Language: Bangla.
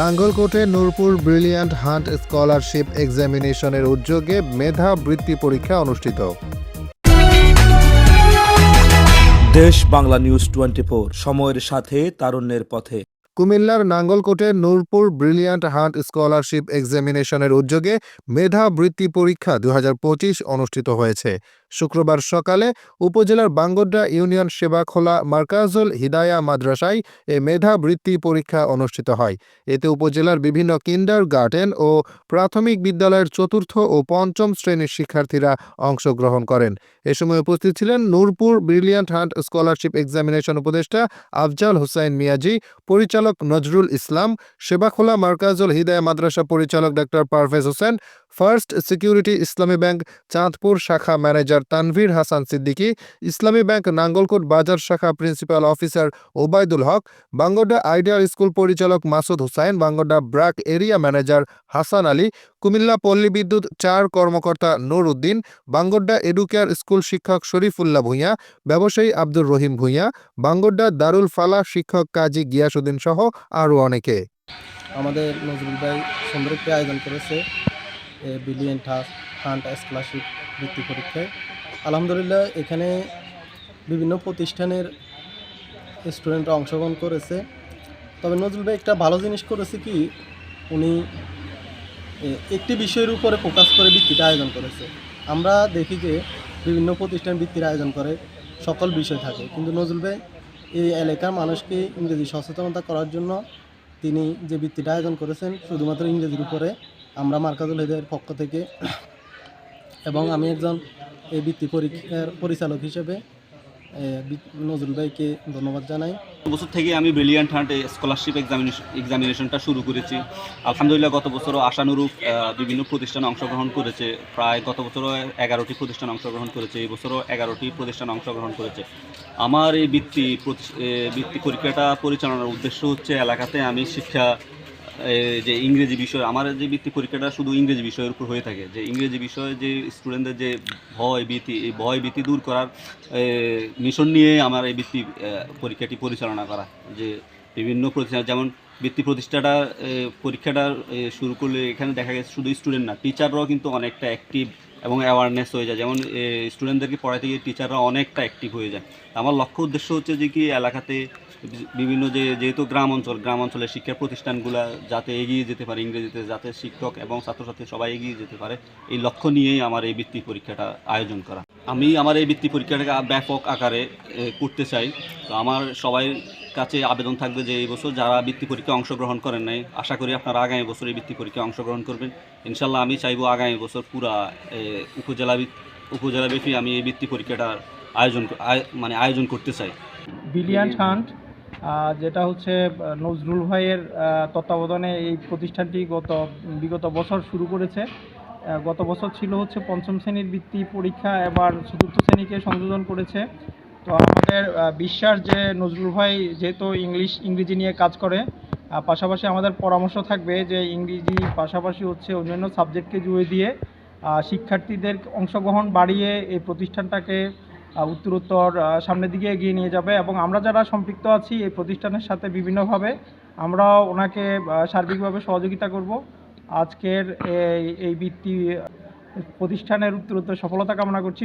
নাঙ্গলকোটে নূরপুর ব্রিলিয়ান্ট হান্ট স্কলারশিপ এক্সামিনেশনের উদ্যোগে মেধা বৃত্তি পরীক্ষা অনুষ্ঠিত। দেশ বাংলা নিউজ টোয়েন্টি সময়ের সাথে তারুণ্যের পথে। কুমিল্লার নাঙ্গলকোটে নূরপুর ব্রিলিয়ান্ট হান্ট স্কলারশিপ এক্সামিনেশনের উদ্যোগে মেধা বৃত্তি পরীক্ষা দু হাজার পঁচিশ অনুষ্ঠিত হয়েছে। শুক্রবার সকালে উপজেলার বাঙ্গোড্রা ইউনিয়ন সেবাখোলা মার্কাজুল হিদায়া মাদ্রাসায় এ মেধা বৃত্তি পরীক্ষা অনুষ্ঠিত হয়। এতে উপজেলার বিভিন্ন কিন্ডার গার্ডেন ও প্রাথমিক বিদ্যালয়ের চতুর্থ ও পঞ্চম শ্রেণির শিক্ষার্থীরা অংশগ্রহণ করেন। এ সময় উপস্থিত ছিলেন Nurpur brilliant hunt scholarship examination উপদেষ্টা আফজাল হুসাইন মিয়াজি, পরিচালক নজরুল ইসলাম সেবাখোলা মার্কাজুল হিদায়া মাদ্রাসা পরিচালক doctor Parvez Hossain, first security Islami bank, Chandpur শাখা ম্যানেজার তানভীর হাসান সিদ্দিকী, ইসলামী ব্যাংক নাঙ্গলকোট বাজার শাখা principal officer Obaidul Haque Bangoda ideal school পরিচালক Masud Hussain Bangoda BRAC area manager Hasan Ali, Comilla পল্লী বিদ্যুৎ চার কর্মকর্তা নূর উদ্দিন বাঙ্গোড্ডা এডুকেয়ার স্কুল শিক্ষক শরীফুল্লাহ ভূঁইয়া, ব্যবসায়ী আব্দুর রহিম ভূঁইয়া বাঙ্গোড্ডা দারুল ফালাহ শিক্ষক কাজী গিয়াসুদ্দিন সহ আরও অনেকে। আমাদের নজরুল ভাই সুন্দর আয়োজন করেছে বিলিয়ন টাস ফান্ড স্কলারশিপ বৃত্তি পরীক্ষায়। আলহামদুলিল্লাহ, এখানে বিভিন্ন প্রতিষ্ঠানের স্টুডেন্টরা অংশগ্রহণ করেছে। তবে নজরুল ভাই, একটা ভালো জিনিস করেছে কি, উনি একটি বিষয়ের উপরে ফোকাস করে বৃত্তিটা আয়োজন করেছে। আমরা দেখি যে, বিভিন্ন প্রতিষ্ঠান বৃত্তির আয়োজন করে, সকল বিষয় থাকে। কিন্তু নজরুল ভাই, এই এলাকার মানুষকে ইংরেজি সচেতনতা করার জন্য তিনি যে বৃত্তিটা আয়োজন করেছেন, শুধুমাত্র ইংরেজির উপরে, আমরা মার্কাজুল হেদের পক্ষ থেকে, এবং আমি একজন এই বৃত্তি পরীক্ষার পরিচালক হিসেবে নজরুল ভাইকে ধন্যবাদ জানাই। বছর থেকে আমি ব্রিলিয়ান্ট হান্ট স্কলারশিপ এক্সামিনেশন এক্সামিনেশনটা শুরু করেছি। আলহামদুলিল্লাহ গত বছরও আশানুরূপ বিভিন্ন প্রতিষ্ঠান অংশগ্রহণ করেছে। প্রায় গত বছরও এগারোটি প্রতিষ্ঠান অংশগ্রহণ করেছে। এই বছরও এগারোটি প্রতিষ্ঠান অংশগ্রহণ করেছে। আমার এই বৃত্তি বৃত্তি পরীক্ষাটা পরিচালনার উদ্দেশ্য হচ্ছে এলাকাতে আমি শিক্ষা যে ইংরেজি বিষয়, আমার যে বৃত্তি পরীক্ষাটা শুধু ইংরেজি বিষয়ের উপর হয়ে থাকে। যে ইংরেজি বিষয়ে যে স্টুডেন্টদের যে ভয় ভীতি, এই ভয় ভীতি দূর করার মিশন নিয়ে আমার এই বৃত্তি পরীক্ষাটি পরিচালনা করা। যে বিভিন্ন প্রতিষ্ঠান যেমন বৃত্তি প্রতিষ্ঠাটা পরীক্ষাটা শুরু করলে এখানে দেখা গেছে শুধু স্টুডেন্ট না টিচাররাও কিন্তু অনেকটা অ্যাক্টিভ এবং অ্যাওয়ারনেস হয়ে যায়। যেমন স্টুডেন্টদেরকে পড়াতে গিয়ে টিচাররা অনেকটা অ্যাক্টিভ হয়ে যায়। আমার লক্ষ্য উদ্দেশ্য হচ্ছে যে কি, এলাকাতে বিভিন্ন যে, যেহেতু গ্রাম অঞ্চল, গ্রাম অঞ্চলের শিক্ষা প্রতিষ্ঠানগুলো যাতে এগিয়ে যেতে পারে, ইংরেজিতে যাতে শিক্ষক এবং ছাত্রছাত্রী সবাই এগিয়ে যেতে পারে, এই লক্ষ্য নিয়েই আমার এই বৃত্তি পরীক্ষাটা আয়োজন করা। আমি আমার এই বৃত্তি পরীক্ষাটাকে ব্যাপক আকারে করতে চাই। তো আমার সবাই কাছে আবেদন থাকবে যে এই বছর যারা বৃত্তি পরীক্ষায় অংশগ্রহণ করেন নাই, আশা করি আপনারা আগামী বছর এই বৃত্তি পরীক্ষায় অংশগ্রহণ করবেন। ইনশাল্লাহ আমি চাইব আগামী বছর পুরা উপজেলা উপজেলাব্যাপী আমি এই বৃত্তি পরীক্ষাটার আয়োজন আয়- মানে আয়োজন করতে চাই। বিলিয়ান্ট হান্ট যেটা হচ্ছে নজরুল ভাইয়ের তত্ত্বাবধানে এই প্রতিষ্ঠানটি গত, বিগত বছর শুরু করেছে। গত বছর ছিল হচ্ছে পঞ্চম শ্রেণির বৃত্তি পরীক্ষা, এবার চতুর্থ শ্রেণীকে সংযোজন করেছে। তো আমাদের বিশ্বাস যে নজরুল ভাই যেহেতু ইংলিশ, ইংরেজি নিয়ে কাজ করে পাশাপাশি আমাদের পরামর্শ থাকবে যে ইংরেজি পাশাপাশি হচ্ছে অন্যান্য সাবজেক্টকে জুড়ে দিয়ে শিক্ষার্থীদের অংশগ্রহণ বাড়িয়ে এই প্রতিষ্ঠানটাকে উত্তরোত্তর সামনের দিকে এগিয়ে নিয়ে যাবে এবং আমরা যারা সম্পৃক্ত আছি এই প্রতিষ্ঠানের সাথে বিভিন্নভাবে আমরা ওনাকে সার্বিকভাবে সহযোগিতা করব। আজকের এই বৃত্তি প্রতিষ্ঠানের উত্তরোত্তর সফলতা কামনা করছি।